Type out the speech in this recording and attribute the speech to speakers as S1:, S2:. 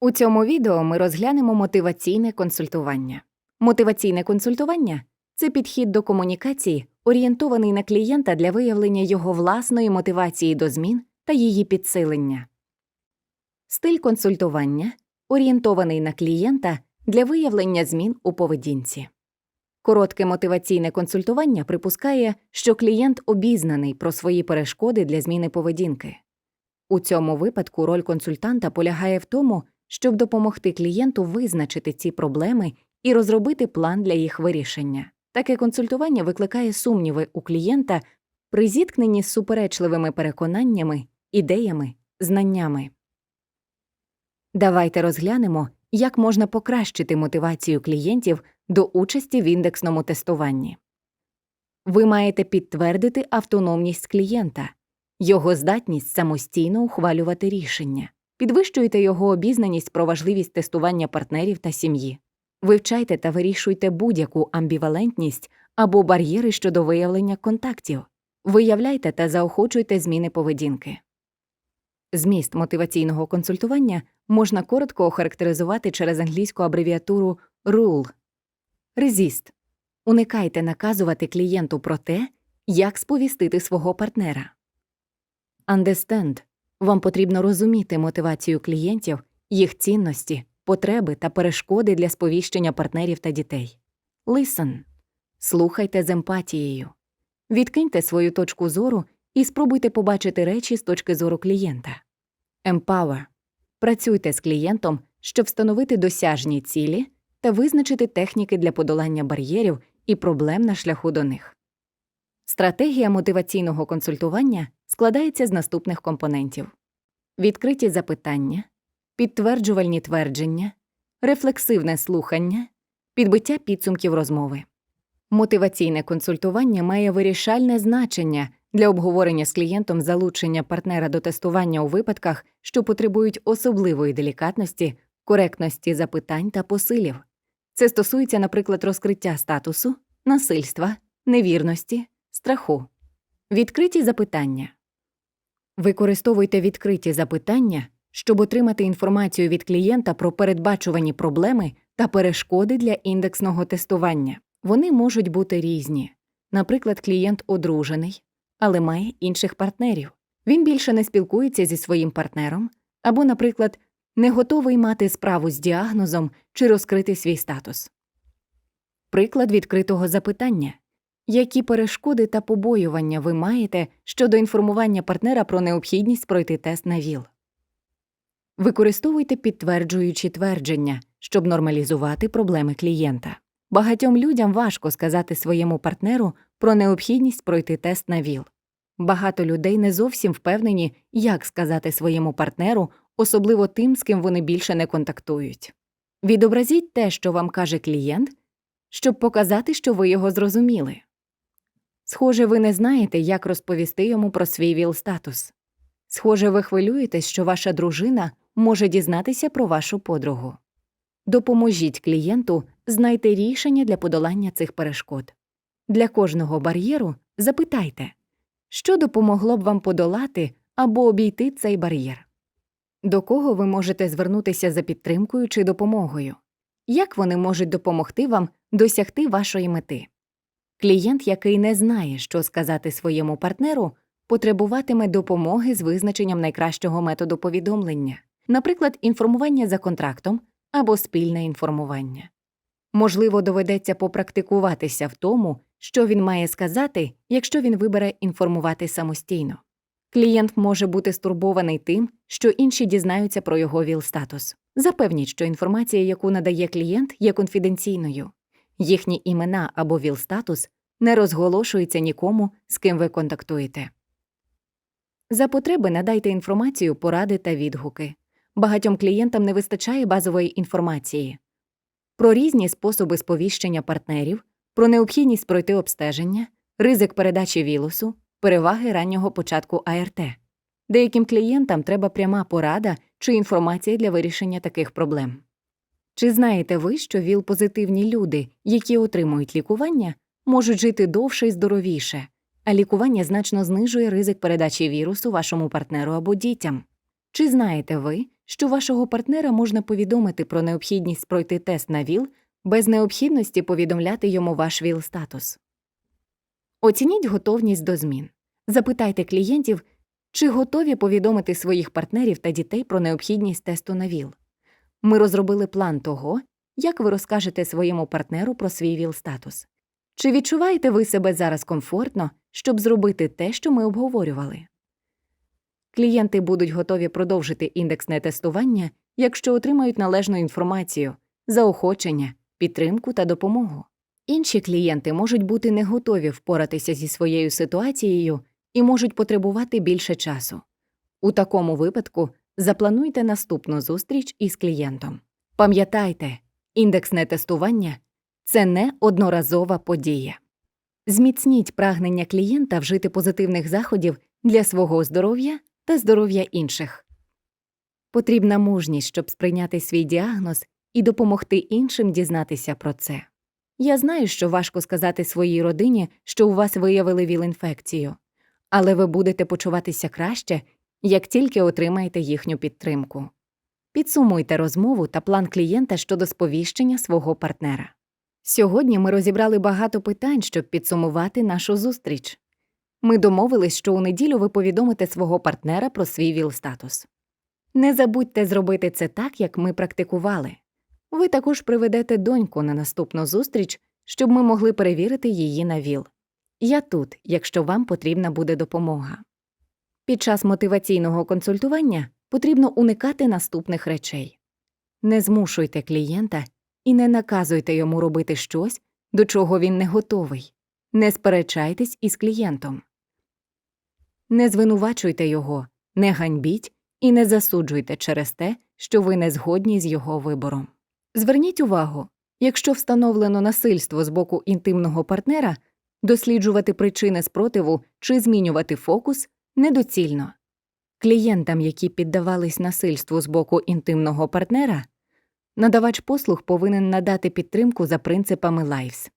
S1: У цьому відео ми розглянемо мотиваційне консультування. Мотиваційне консультування це підхід до комунікації, орієнтований на клієнта для виявлення його власної мотивації до змін та її підсилення. Стиль консультування орієнтований на клієнта для виявлення змін у поведінці. Коротке мотиваційне консультування припускає, що клієнт обізнаний про свої перешкоди для зміни поведінки. У цьому випадку роль консультанта полягає в тому, щоб допомогти клієнту визначити ці проблеми і розробити план для їх вирішення. Таке консультування викликає сумніви у клієнта при зіткненні з суперечливими переконаннями, ідеями, знаннями. Давайте розглянемо, як можна покращити мотивацію клієнтів до участі в індексному тестуванні. Ви маєте підтвердити автономність клієнта, його здатність самостійно ухвалювати рішення, підвищуйте його обізнаність про важливість тестування партнерів та сім'ї, вивчайте та вирішуйте будь-яку амбівалентність або бар'єри щодо виявлення контактів, виявляйте та заохочуйте зміни поведінки. Зміст мотиваційного консультування можна коротко охарактеризувати через англійську абревіатуру RULE. Резіст. Уникайте наказувати клієнту про те, як сповістити свого партнера. Understand. Вам потрібно розуміти мотивацію клієнтів, їх цінності, потреби та перешкоди для сповіщення партнерів та дітей. Listen. Слухайте з емпатією. Відкиньте свою точку зору і спробуйте побачити речі з точки зору клієнта. Empower. Працюйте з клієнтом, щоб встановити досяжні цілі та визначити техніки для подолання бар'єрів і проблем на шляху до них. Стратегія мотиваційного консультування складається з наступних компонентів: відкриті запитання, підтверджувальні твердження, рефлексивне слухання, підбиття підсумків розмови. Мотиваційне консультування має вирішальне значення для обговорення з клієнтом залучення партнера до тестування у випадках, що потребують особливої делікатності, коректності запитань та посилів. Це стосується, наприклад, розкриття статусу, насильства, невірності, страху. Відкриті запитання. Використовуйте відкриті запитання, щоб отримати інформацію від клієнта про передбачувані проблеми та перешкоди для індексного тестування. Вони можуть бути різні. Наприклад, клієнт одружений, але має інших партнерів. Він більше не спілкується зі своїм партнером, або, наприклад, не готовий мати справу з діагнозом чи розкрити свій статус. Приклад відкритого запитання які перешкоди та побоювання ви маєте щодо інформування партнера про необхідність пройти тест на ВІЛ? Використовуйте підтверджуючі твердження, щоб нормалізувати проблеми клієнта. Багатьом людям важко сказати своєму партнеру про необхідність пройти тест на ВІЛ. Багато людей не зовсім впевнені, як сказати своєму партнеру, особливо тим, з ким вони більше не контактують. Відобразіть те, що вам каже клієнт, щоб показати, що ви його зрозуміли. Схоже, ви не знаєте, як розповісти йому про свій ВІЛ-статус. Схоже, ви хвилюєтесь, що ваша дружина може дізнатися про вашу подругу. Допоможіть клієнту знайти рішення для подолання цих перешкод. Для кожного бар'єру запитайте, що допомогло б вам подолати або обійти цей бар'єр. До кого ви можете звернутися за підтримкою чи допомогою? Як вони можуть допомогти вам досягти вашої мети? Клієнт, який не знає, що сказати своєму партнеру, потребуватиме допомоги з визначенням найкращого методу повідомлення, наприклад, інформування за контрактом або спільне інформування. Можливо, доведеться попрактикуватися в тому, що він має сказати, якщо він вибере інформувати самостійно. Клієнт може бути стурбований тим, що інші дізнаються про його ВІЛ-статус. Запевніть, що інформація, яку надає клієнт, є конфіденційною. Їхні імена або ВІЛ-статус не розголошуються нікому, з ким ви контактуєте. За потреби надайте інформацію, поради та відгуки. Багатьом клієнтам не вистачає базової інформації про різні способи сповіщення партнерів, про необхідність пройти обстеження, ризик передачі вілусу, переваги раннього початку АРТ. Деяким клієнтам треба пряма порада чи інформація для вирішення таких проблем. Чи знаєте ви, що ВІЛ-позитивні люди, які отримують лікування, можуть жити довше і здоровіше, а лікування значно знижує ризик передачі вірусу вашому партнеру або дітям? Чи знаєте ви, що вашого партнера можна повідомити про необхідність пройти тест на ВІЛ без необхідності повідомляти йому ваш ВІЛ-статус? Оцініть готовність до змін. Запитайте клієнтів, чи готові повідомити своїх партнерів та дітей про необхідність тесту на ВІЛ. Ми розробили план того, як ви розкажете своєму партнеру про свій ВІЛ-статус. Чи відчуваєте ви себе зараз комфортно, щоб зробити те, що ми обговорювали? Клієнти будуть готові продовжити індексне тестування, якщо отримають належну інформацію, заохочення, підтримку та допомогу. Інші клієнти можуть бути не готові впоратися зі своєю ситуацією і можуть потребувати більше часу. У такому випадку заплануйте наступну зустріч із клієнтом. Пам'ятайте, індексне тестування це не одноразова подія. Зміцніть прагнення клієнта вжити позитивних заходів для свого здоров'я та здоров'я інших. Потрібна мужність, щоб сприйняти свій діагноз і допомогти іншим дізнатися про це. Я знаю, що важко сказати своїй родині, що у вас виявили ВІЛ-інфекцію, але ви будете почуватися краще, як тільки отримаєте їхню підтримку. Підсумуйте розмову та план клієнта щодо сповіщення свого партнера. Сьогодні ми розібрали багато питань, щоб підсумувати нашу зустріч. Ми домовились, що у неділю ви повідомите свого партнера про свій ВІЛ-статус. Не забудьте зробити це так, як ми практикували. Ви також приведете доньку на наступну зустріч, щоб ми могли перевірити її на ВІЛ. Я тут, якщо вам потрібна буде допомога. Під час мотиваційного консультування потрібно уникати наступних речей: не змушуйте клієнта і не наказуйте йому робити щось, до чого він не готовий. Не сперечайтесь із клієнтом. Не звинувачуйте його, не ганьбіть і не засуджуйте через те, що ви не згодні з його вибором. Зверніть увагу, якщо встановлено насильство з боку інтимного партнера, досліджувати причини спротиву чи змінювати фокус недоцільно. Клієнтам, які піддавались насильству з боку інтимного партнера, надавач послуг повинен надати підтримку за принципами LIFES.